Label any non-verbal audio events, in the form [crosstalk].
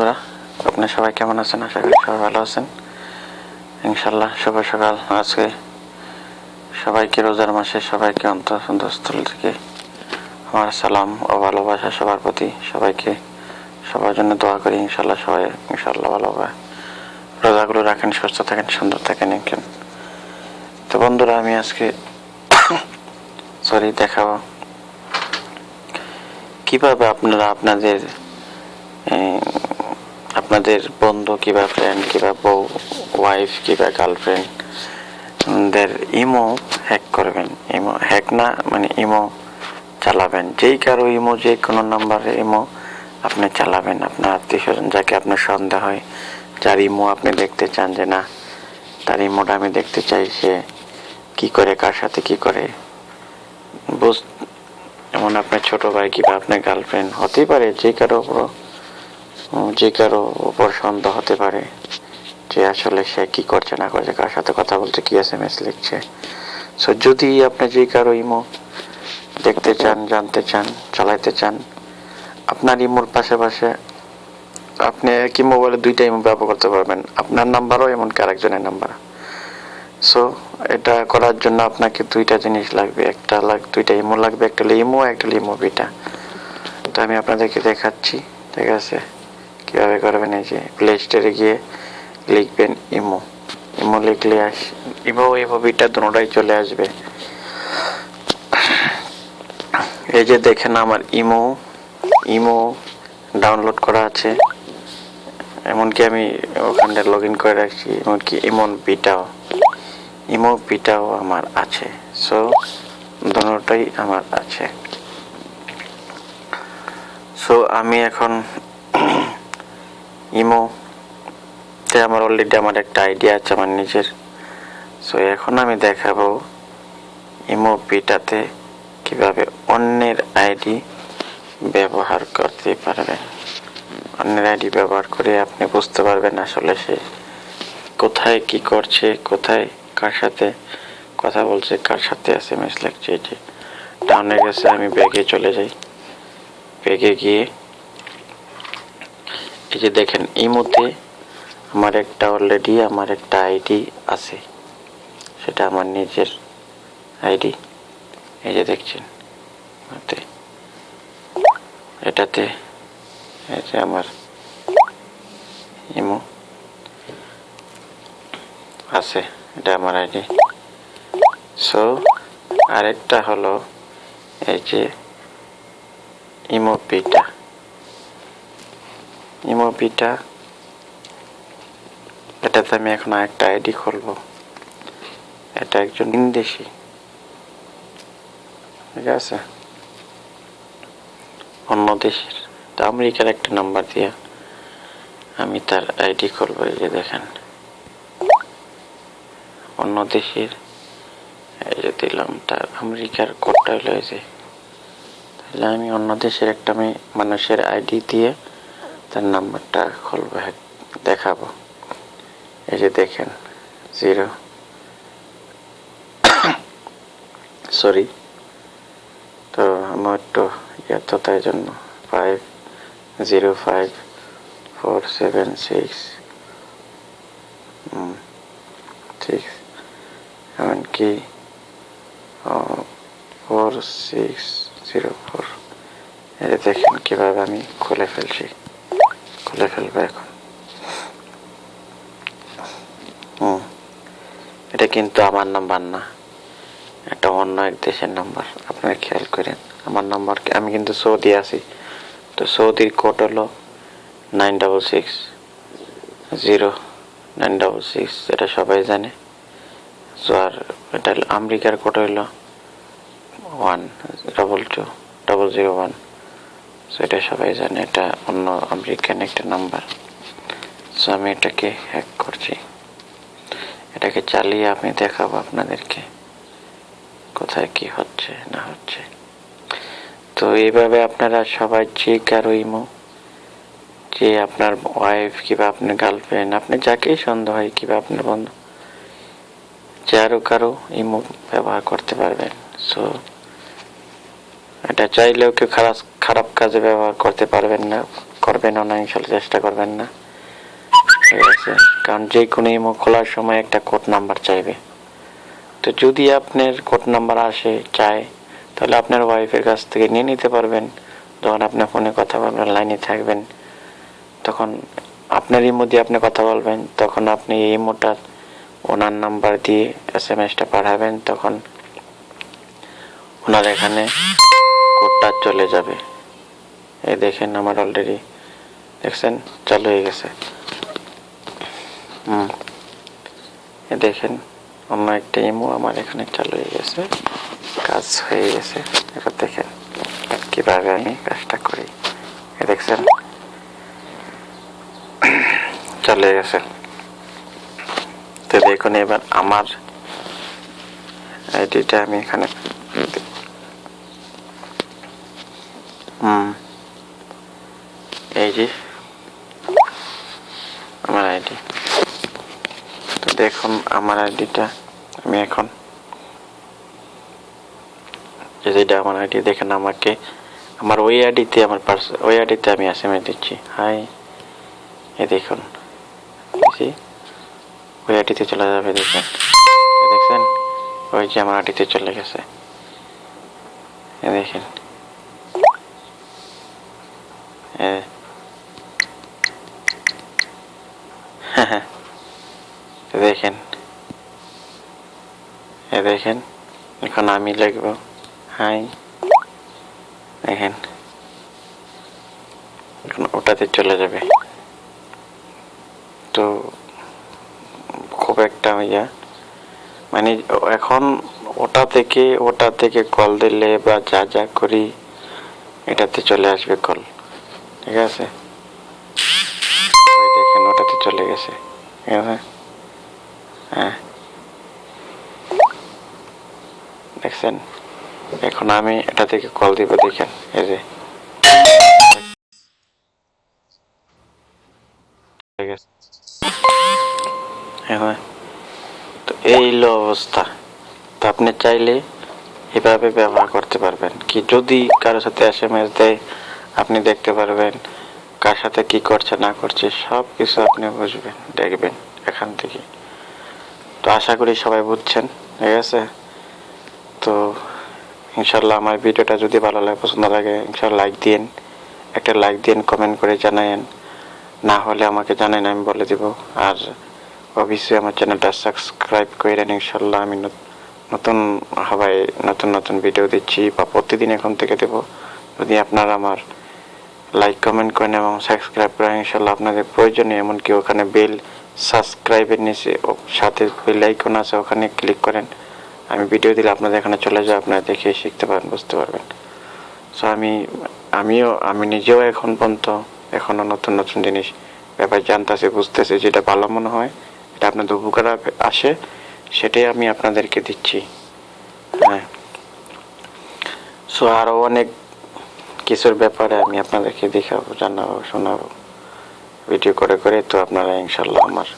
বন্ধুরা আপনার সবাই কেমন আছেন? আশা করি সবাই ভালো আছেন। ইনশাল্লাহ শুভ সকাল। আজকে সবাইকে রোজার মাসে সবাইকে অন্তঃস্থল থেকে আমার সালাম ও ভালোবাসা সবার প্রতি সবাইকে সবার জন্য দোয়া করি। ইনশাল্লাহ সবাই ইনশাল্লাহ ভালোভাবে রোজাগুলো রাখেন, সুস্থ থাকেন, সুন্দর থাকেন এখান তো বন্ধুরা, আমি আজকে [coughs] সরি দেখাবো। কীভাবে আপনারা আপনাদের আপনাদের বন্ধু কিবা ফ্রেন্ড কিবা বউ ওয়াইফ কিবা গার্লফ্রেন্ড দের ইমো হ্যাক করবেন। ইমো হ্যাক না মানে ইমো চালাবেন। যেই কারও ইমো যে কোনো নাম্বারে ইমো আপনি চালাবেন। আপনার আত্মীয় স্বজন যাকে আপনার সন্দেহ হয়, যার ইমো আপনি দেখতে চান যে না, তার ইমোটা আমি দেখতে চাই সে কি করে, কার সাথে কি করে। বুঝ এমন আপনার ছোট ভাই কিংবা আপনার গার্লফ্রেন্ড হতেই পারে, যে কারও উপর যে কারও উপর সন্দেহ হতে পারে যে আসলে সে কি করছে, না করছে, কার সাথে কথা বলছে, কি এস এম এস লিখছে। সো যদি আপনি যে কারও ইমো দেখতে চান, জানতে চান, চালাইতে চান, আপনার ইমোর পাশাপাশি আপনি একই মোবাইলে দুইটা ইমো ব্যবহার করতে পারবেন। আপনার নাম্বারও এমনকি আরেকজনের নাম্বার সো এটা করার জন্য আপনাকে দুইটা জিনিস লাগবে। একটা লাগ, দুইটা ইমো লাগবে, একটা ইমো একটা ইমো বিটা তো আমি আপনাদেরকে দেখাচ্ছি, ঠিক আছে? কীভাবে করবেন এই যে প্লে স্টোরে গিয়ে লিখবেন ইমো ইমো লিখলে আস ইমো ইমো বিটা দুটোটাই চলে আসবে। এই যে দেখেন আমার ইমো ইমো ডাউনলোড করা আছে। এমনকি আমি ওখানে লগ ইন করে রাখছি, এমনকি ইমন বিটাও ইমো বিটাও আমার আছে। সো দুটোটাই আমার আছে। সো আমি এখন ইমো তে আমার অলরেডি আমার একটা আইডিয়া আছে আমার নিজের। সো এখন আমি দেখাবো ইমো বিটাতে কীভাবে অন্যের আইডি ব্যবহার করতে পারবেন অন্যের আইডি ব্যবহার করে আপনি বুঝতে পারবেন আসলে সে কোথায় কি করছে, কোথায় কার সাথে কথা বলছে, কার সাথে এস এম এস লিখছে এই যে টাউনে গেছে, আমি ব্যাগে চলে যাই। ব্যাগে গিয়ে এই যে দেখেন ইমোতে আমার একটা অলরেডি আমার একটা আইডি আছে। সেটা আমার নিজের আইডি এই যে দেখছেন, এটাতে এই যে আমার ইমো আছে, এটা আমার আইডি সো আরেকটা হলো এই যে ইমো পিটা। ইমো পিটা এটাতে আমি এখন একটা আইডি খুলবো। এটা একজন ইন্দেশি ঠিক আছে? অন্য দেশের। আমেরিকার একটা নাম্বার দিয়া আমি তার আইডি খুলবো, এই যে দেখেন। অন্য দেশের। এই যে দিলাম তার আমেরিকার কোডটা হলো এই যে। তাহলে আমি অন্য দেশের একটা আমি মানুষের আইডি দিয়ে তার নাম্বারটা খুলবো, দেখাবো। এই যে দেখেন, জিরো। সরি। তো আমার একটু ইয়ে তো তাই জন্য। Five, zero, five, four, seven, six six, এমনকি ফোর, সিক্স, জিরো, ফোর। যে দেখেন, কীভাবে আমি খুলে ফেলছি। খুলে ফেলব এখন হুম। এটা কিন্তু আমার নাম্বার না। এটা অন্য এক দেশের নাম্বার। আপনারা খেয়াল করেন আমার নাম্বার আমি কিন্তু সৌদি আছি। তো সৌদির কোড হলো nine double six zero nine double six এটা সবাই জানে। সো আর এটা আমেরিকার কোড হলো one double two double zero one. So এটা সবাই জানে, এটা অন্য আমেরিকান একটা নাম্বার সো আমি এটাকে হ্যাক করছি। এটাকে চালিয়ে আমি দেখাবো আপনাদেরকে কোথায় কি হচ্ছে, না হচ্ছে। তো, এইভাবে আপনারা সবাই যে কারও ইমো যে আপনার ওয়াইফ কিংবা আপনার গার্লফ্রেন্ড আপনি যাকেই সন্দেহ হয়, কিংবা আপনার বন্ধু যারও কারও ইমো ব্যবহার করতে পারবেন। সো এটা চাইলেও কেউ খারাপ খারাপ কাজে ব্যবহার করতে পারবেন না, করবেন না, ইনশাল্লাহ চেষ্টা করবেন না। ঠিক আছে? কারণ যে কোনো ইমো খোলার সময় একটা কোড নাম্বার চাইবে। তো যদি আপনার কোড নাম্বার আসে, চায়, তাহলে আপনার ওয়াইফের কাছ থেকে নিয়ে নিতে পারবেন। যখন আপনার ফোনে কথা বলবেন লাইনে থাকবেন, তখন আপনার ইমো দিয়ে আপনি কথা বলবেন, তখন আপনি এই ইমোটার ওনার নাম্বার দিয়ে এস এম এসটা পাঠাবেন, তখন ওনার এখানে কোডটা চলে যাবে। এই দেখেন আমার অলরেডি দেখছেন? চালু হয়ে গেছে। হুম। এ দেখেন, অন্য একটা ইমো আমার এখানে চালু হয়ে গেছে। কাজ হয়ে গেছে। এবার দেখেন কীভাবে আমি কাজটা করি। এ দেখছেন? চলে গেছে। তো দেখুন, এবার আমার আইডিটা আমি এখানে হুম এই যে, আমার আইডি দেখুন, আমার আইডিটা আমি এখন যেটা আমার আইডি দেখেন আমাকে, আমার ওই আইডিতে আমার পার্স ওই আইডিতে আমি এসএমএস দিচ্ছি। হাই এই দেখুন। ওই আইডিতে চলে যাবে, দেখেন। দেখছেন? ওই যে আমার আইডিতে চলে গেছে। দেখেন। এ এ দেখেন। এ দেখেন, এখন আমি লিখব। হাই। দেখেন। এখন ওটাতে চলে যাবে। তো খুব একটা ইয়া। মানে এখন ওটা থেকে ওটা থেকে কল দিলে বা যা যা করি, এটাতে চলে আসবে কল। ঠিক আছে? ওই দেখেন চলে গেছে। ঠিক আছে? হ্যাঁ। দেখছেন? এখন আমি এটা থেকে কল দিব, দেখেন, এই যে। গেছে। হ্যাঁ তো এই হলো অবস্থা। তো আপনি চাইলে এভাবে ব্যবহার করতে পারবেন। কি যদি কারোর সাথে এস এম এস দেয় আপনি দেখতে পারবেন কার সাথে কি করছে, না করছে সব কিছু আপনি বুঝবেন, দেখবেন এখান থেকে। তো আশা করি সবাই বুঝছেন, ঠিক আছে? তো ইনশাল্লাহ আমার ভিডিওটা যদি ভালো লাগে, পছন্দ লাগে ইনশাল্লাহ লাইক দিন একটা লাইক দিন কমেন্ট করে জানায়েন। না হলে আমাকে জানেন আমি বলে দিব। আর অবশ্যই আমার চ্যানেলটা সাবস্ক্রাইব করেন ইনশাল্লাহ আমি নত- নতুন হবাই নতুন নতুন ভিডিও দিচ্ছি বা প্রতিদিন এখন থেকে দেব। যদি আপনারা আমার লাইক কমেন্ট করেন এবং সাবস্ক্রাইব করেন ইনশাল্লাহ আপনাদের প্রয়োজনে, এমনকি ওখানে বেল সাবস্ক্রাইবের নিচে সাথে বেল আইকন আছে, ওখানে ক্লিক করেন। আমি ভিডিও দিলে আপনাদের এখানে চলে যায় আপনারা দেখে শিখতে পারেন বুঝতে পারবেন। সো আমি, আমিও, আমি নিজেও এখন পর্যন্ত, এখনও নতুন নতুন জিনিস, ব্যাপার জানতেছি, বুঝতেছি, যেটা ভালো মনে হয়, এটা আপনাদের উপকার আসে, সেটাই আমি আপনাদেরকে দিচ্ছি। হ্যাঁ। সো আরও অনেক কিছুর ব্যাপারে আমি আপনাদেরকে দেখাবো জানাব শোনাবো ভিডিও করে করে তো আপনারা ইনশাল্লাহ আমার